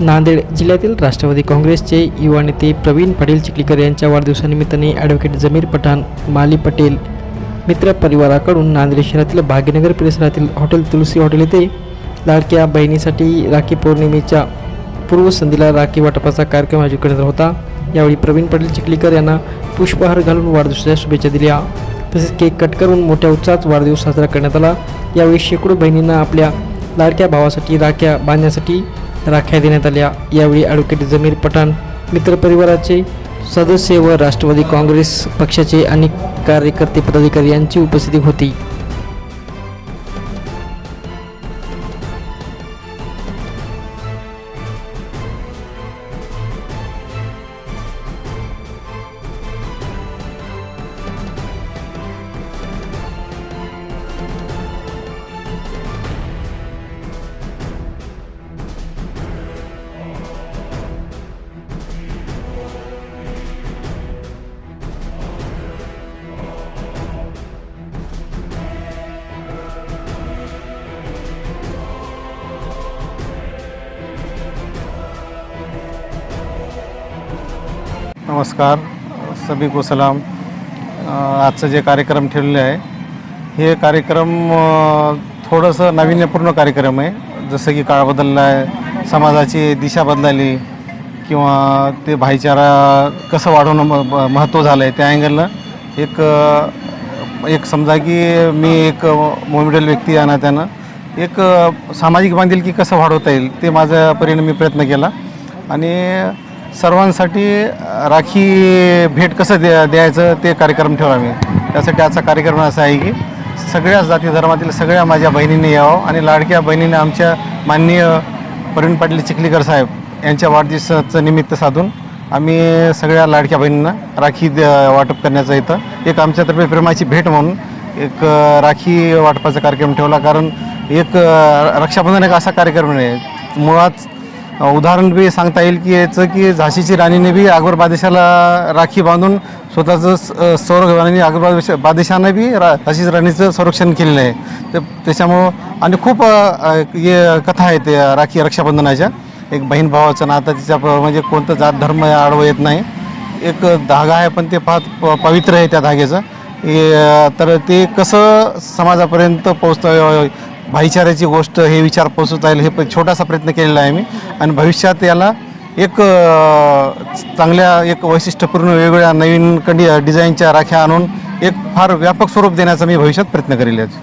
नांदेड जिल्ह्यातील राष्ट्रवादी काँग्रेसचे युवा नेते प्रवीण पाटील चिखलीकर यांच्या वाढदिवसानिमित्ताने ॲडव्होकेट जमीर पठाण माली पटेल मित्र परिवाराकडून नांदेड शहरातील भाग्यनगर परिसरातील हॉटेल तुलसी हॉटेल येथे लाडक्या बहिणीसाठी राखी पौर्णिमेच्या पूर्वसंध्येला राखी वाटपाचा कार्यक्रम आयोजित करण्यात होता. यावेळी प्रवीण पाटील चिखलीकर यांना पुष्पहार घालून वाढदिवसाच्या शुभेच्छा दिल्या. तसेच केक कट करून मोठ्या उत्साहात वाढदिवस साजरा करण्यात आला. यावेळी शेकडो बहिणींना आपल्या लाडक्या भावासाठी राख्या बांधण्यासाठी राख्या देण्यात आल्या. यावेळी ॲडव्होकेट जमीर पठाण मित्रपरिवाराचे सदस्य व राष्ट्रवादी काँग्रेस पक्षाचे अनेक कार्यकर्ते पदाधिकारी यांची उपस्थिती होती. नमस्कार. सभी को सलाम आजचं जे कार्यक्रम ठेवलेले आहे हे कार्यक्रम थोडंसं नाविन्यपूर्ण कार्यक्रम आहे. जसं की काळ बदलला आहे समाजाची दिशा बदलाली किंवा ते भाईचारा कसं वाढवणं म महत्त्व झालं आहे त्या अँगलनं एक एक समजा की मी एक मोमिडल व्यक्ती यानं त्यानं एक सामाजिक बांधिलकी कसं वाढवता येईल ते माझ्या परीने मी प्रयत्न केला. आणि सर्वांसाठी राखी भेट कसं द्या द्यायचं ते कार्यक्रम ठेवला मी. त्यासाठी आजचा कार्यक्रम असा आहे की सगळ्या जाती धर्मातील सगळ्या माझ्या बहिणींनी यावं आणि लाडक्या बहिणीने आमच्या माननीय प्रवीण पाटील चिखलीकर साहेब यांच्या वाढदिवसाचं निमित्त साधून आम्ही सगळ्या लाडक्या बहिणींना राखी द्या- वाटप करण्याचं इथं एक आमच्यातर्फे प्रेमाची भेट म्हणून एक राखी वाटपाचा कार्यक्रम ठेवला. कारण एक रक्षाबंधन एक असा कार्यक्रम आहे. मुळात उदाहरण बी सांगता येईल की याचं की झाशीची राणीने बी अकबर बादशाला राखी बांधून स्वतःचं स- अकबर बादशा बी रा झाशीची राणीचं संरक्षण केलेलं आहे. तर त्याच्यामुळं आणि खूप हे कथा आहेत त्या राखी रक्षाबंधनाच्या. एक बहीण भावाचं नातं तिच्या म्हणजे कोणतं जात धर्म आडवं येत नाही. एक धागा आहे पण ते फार प- पवित्र आहे त्या धाग्याचं. तर ते कसं समाजापर्यंत पोचतं भाईचाऱ्याची गोष्ट हे विचार पोचवता येईल हे छोटासा प्रयत्न केलेला आहे मी. आणि भविष्यात याला एक चांगल्या एक वैशिष्ट्यपूर्ण वेगवेगळ्या नवीन कंडी डिझाईनच्या राख्या आणून एक फार व्यापक स्वरूप देण्याचा मी भविष्यात प्रयत्न करेल याचा.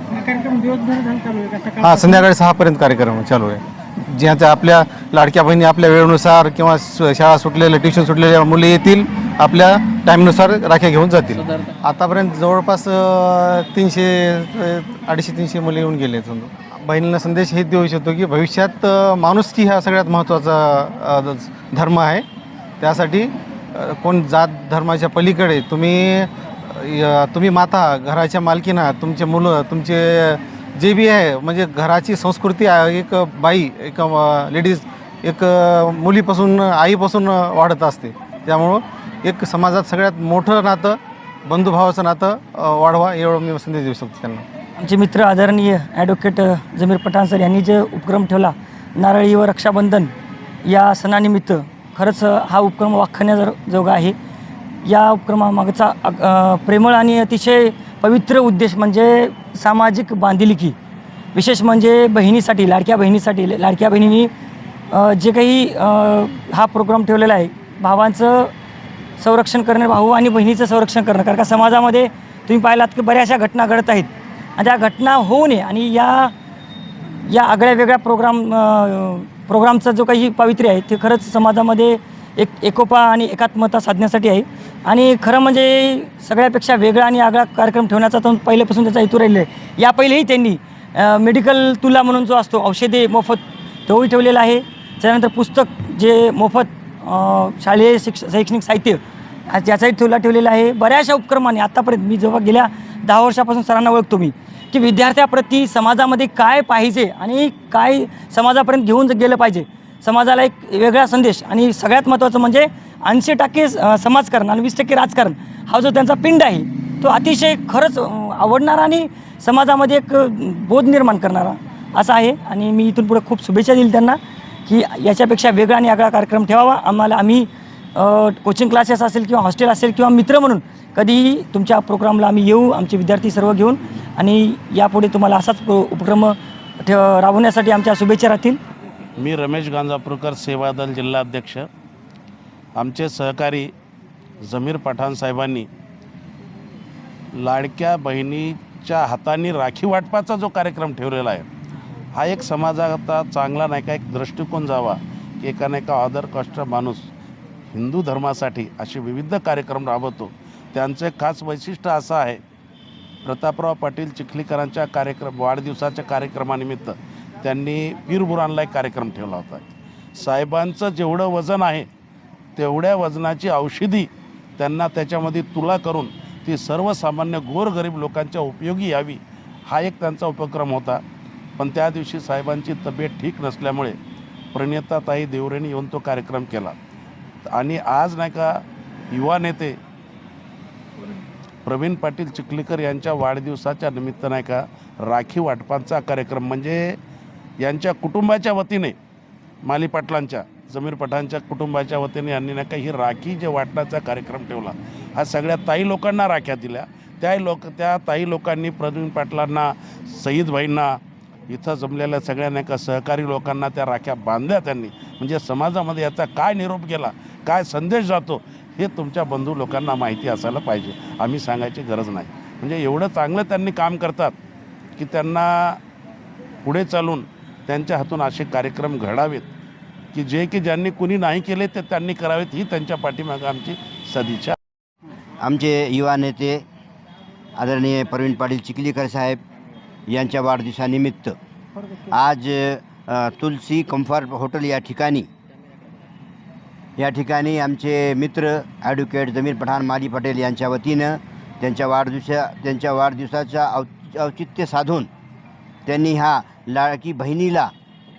हा संध्याकाळी सहापर्यंत कार्यक्रम चालू आहे. ज्याच्या आपल्या लाडक्या बहिणी आपल्या वेळेनुसार किंवा शाळा सुटलेल्या ट्युशन सुटलेल्या मुले येतील आपल्या टाईमनुसार राख्या घेऊन जातील. आतापर्यंत जवळपास तीनशे अडीचशे तीनशे मुले येऊन गेले समजा. बहिणींना संदेश हे देऊ इच्छितो की भविष्यात माणुसकी हा सगळ्यात महत्त्वाचा धर्म आहे. त्यासाठी कोण जात धर्माच्या पलीकडे तुम्ही तुम्ही माता घराच्या मालकीना तुमचे मुलं तुमचे जे बी आहे म्हणजे घराची संस्कृती एक बाई एक लेडीज एक मुलीपासून आईपासून वाढत असते. त्यामुळं एक समाजात सगळ्यात मोठं नातं बंधुभावाचं नातं वाढवा एवढं मी संदेश देऊ शकतो त्यांना. आमचे मित्र आदरणीय ॲडव्होकेट जमीर पठाण सर यांनी जे उपक्रम ठेवला नारळी व रक्षाबंधन या सणानिमित्त खरंच हा उपक्रम वाखाण्याजोगा आहे. या उपक्रमामागचा प्रेमळ आणि अतिशय पवित्र उद्देश म्हणजे सामाजिक बांधिलकी. विशेष म्हणजे बहिणीसाठी लाडक्या बहिणीसाठी लाडक्या बहिणींनी जे काही हा प्रोग्राम ठेवलेला आहे भावांचं संरक्षण करणं भाऊ आणि बहिणीचं संरक्षण करणं कारण का समाजामध्ये तुम्ही पाहिलात की बऱ्याचशा घटना घडत आहेत. आणि त्या घटना होऊ नये आणि या या आगळ्या वेगळ्या प्रोग्राम प्रोग्रामचा जो काही पावित्र्य आहे ते खरंच समाजामध्ये एक एकोपा आणि एकात्मता साधण्यासाठी आहे. आणि खरं म्हणजे सगळ्यापेक्षा वेगळा आणि आगळा कार्यक्रम ठेवण्याचा तर पहिल्यापासून त्याचा हेतू राहिलेला आहे. या पहिलेही त्यांनी मेडिकल तुला म्हणून जो असतो औषधे मोफत तोही ठेवलेला आहे. त्यानंतर पुस्तक जे मोफत शालेय शिक्ष शैक्षणिक साहित्य याचाही ठेवला ठेवलेला आहे बऱ्याचशा उपक्रमाने आत्तापर्यंत मी जेव्हा गेल्या दहा वर्षापासून सरांना ओळखतो मी की विद्यार्थ्याप्रती समाजामध्ये काय पाहिजे आणि काय समाजापर्यंत घेऊन गेलं पाहिजे. समाजाला एक वेगळा संदेश आणि सगळ्यात महत्त्वाचं म्हणजे ऐंशी टक्के समाजकारण आणि वीस टक्के राजकारण हा जो त्यांचा पिंड आहे तो अतिशय खरंच आवडणारा आणि समाजामध्ये एक बोध निर्माण करणारा असा आहे. आणि मी इथून पुढे खूप शुभेच्छा दिली त्यांना की याच्यापेक्षा वेगळा आणि आगळा कार्यक्रम ठेवावा. आम्हाला आम्ही कोचिंग क्लासेस असेल किंवा हॉस्टेल असेल किंवा मित्र म्हणून कधीही तुमच्या प्रोग्रामला आम्ही येऊ आमचे विद्यार्थी सर्व घेऊन आणि यापुढे तुम्हाला असाच उपक्रम ठेव राबवण्यासाठी आमच्या शुभेच्छा राहतील. मी रमेश गांजापूरकर सेवादल जिल्हाध्यक्ष आमचे सहकारी जमीर पठाण साहेबांनी लाडक्या बहिणीच्या हाताने राखी वाटपाचा जो कार्यक्रम ठेवलेला आहे हा एक समाजाचा चांगला नाही का एक दृष्टिकोन जावा की एका नाही का आदर कष्ट माणूस हिंदू धर्मासाठी असे विविध कार्यक्रम राबवतो. त्यांचं एक खास वैशिष्ट्य असं आहे प्रतापराव पाटील चिखलीकरांच्या कार्यक्रम वाढदिवसाच्या कार्यक्रमानिमित्त त्यांनी पीरबुरांला एक कार्यक्रम ठेवला होता. साहेबांचं जेवढं वजन आहे तेवढ्या वजनाची औषधी त्यांना त्याच्यामध्ये तुला करून ती सर्वसामान्य गोरगरीब लोकांच्या उपयोगी यावी हा एक त्यांचा उपक्रम होता. पण त्या दिवशी साहेबांची तब्येत ठीक नसल्यामुळे प्रणेताताई देवरेने येऊन तो कार्यक्रम केला. आणि आज नाही का युवा नेते प्रवीण पाटील चिखलीकर यांच्या वाढदिवसाच्या निमित्त नाही का राखी वाटपांचा कार्यक्रम म्हणजे यांच्या कुटुंबाच्या वतीने माली पाटलांच्या जमीर पठाणच्या कुटुंबाच्या वतीने यांनी नाही का ही राखी जे वाटण्याचा कार्यक्रम ठेवला. हा सगळ्या ताई लोकांना राख्या दिल्या. त्या लोक त्या ताई लोकांनी प्रवीण पाटलांना सईद भाईंना इथं जमलेल्या सगळ्यांना एका का सहकारी लोकांना त्या राख्या बांधल्या त्यांनी. म्हणजे समाजामध्ये याचा काय निरोप गेला काय संदेश जातो हे तुमच्या बंधू लोकांना माहिती असायला पाहिजे. आम्ही सांगायची गरज नाही. म्हणजे एवढं चांगलं त्यांनी काम करतात की त्यांना पुढे चालून त्यांच्या हातून असे कार्यक्रम घडावेत की जे की ज्यांनी कुणी नाही केले ते त्यांनी करावेत ही त्यांच्या पाठीमागं आमची सदिच्छा. आमचे युवा नेते आदरणीय प्रवीण पाटील चिखलीकर साहेब यांच्या वाढदिवसानिमित्त. आज तुलसी कम्फर्ट हॉटेल या ठिकाणी या ठिकाणी आमचे मित्र ॲडव्होकेट जमीर पठाण माली पटेल यांच्या वतीनं त्यांच्या वाढदिवसा त्यांच्या वाढदिवसाच्या औ औचित्य साधून त्यांनी ह्या लाडकी बहिणीला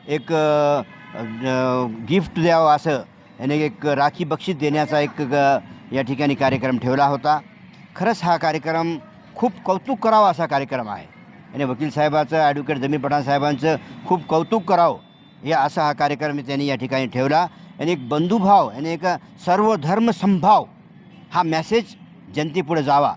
एक गिफ्ट द्यावं असं याने एक राखी बक्षीस देण्याचा एक या ठिकाणी कार्यक्रम ठेवला होता. खरंच हा कार्यक्रम खूप कौतुक करावा असा कार्यक्रम आहे. आणि वकील साहेबाचं ॲडव्होकेट जमीर पठाण साहेबांचं खूप कौतुक करावं. हे असा हा कार्यक्रम त्यांनी या ठिकाणी ठेवला. आणि एक बंधुभाव आणि एक सर्व धर्म हा मॅसेज जनतेपुढे जावा.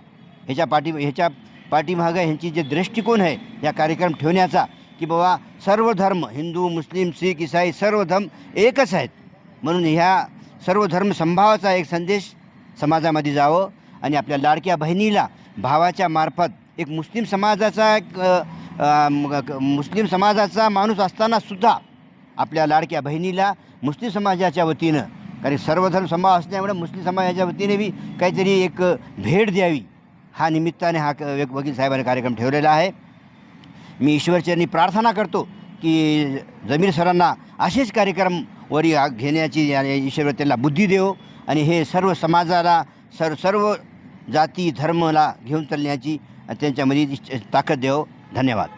ह्याच्या पाठी ह्याच्या पाठीमागं ह्यांची जे दृष्टिकोन आहे या कार्यक्रम ठेवण्याचा की बाबा सर्व धर्म हिंदू मुस्लिम शीख इसाई सर्व धर्म एकच आहेत. म्हणून ह्या सर्व धर्म संभावाचा एक संदेश समाजामध्ये जावं आणि आपल्या लाडक्या बहिणीला भावाच्या मार्फत एक मुस्लिम समाजाचा एक मुस्लिम समाजाचा माणूस असताना सुद्धा आपल्या लाडक्या बहिणीला मुस्लिम समाजाच्या वतीनं कारण सर्वधर्म समाज असल्यामुळे मुस्लिम समाजाच्या वतीने बी काहीतरी एक भेट द्यावी हा निमित्ताने हा एक वकील साहेबाने कार्यक्रम ठेवलेला आहे. मी ईश्वरचरणी प्रार्थना करतो की जमीर सरांना असेच कार्यक्रम वरी घेण्याची ईश्वर त्यांना बुद्धी देव आणि हे सर्व समाजाला सर्व सर्व जाती धर्मला घेऊन चालण्याची त्यांच्यामध्ये ताकद देव धन्यवाद.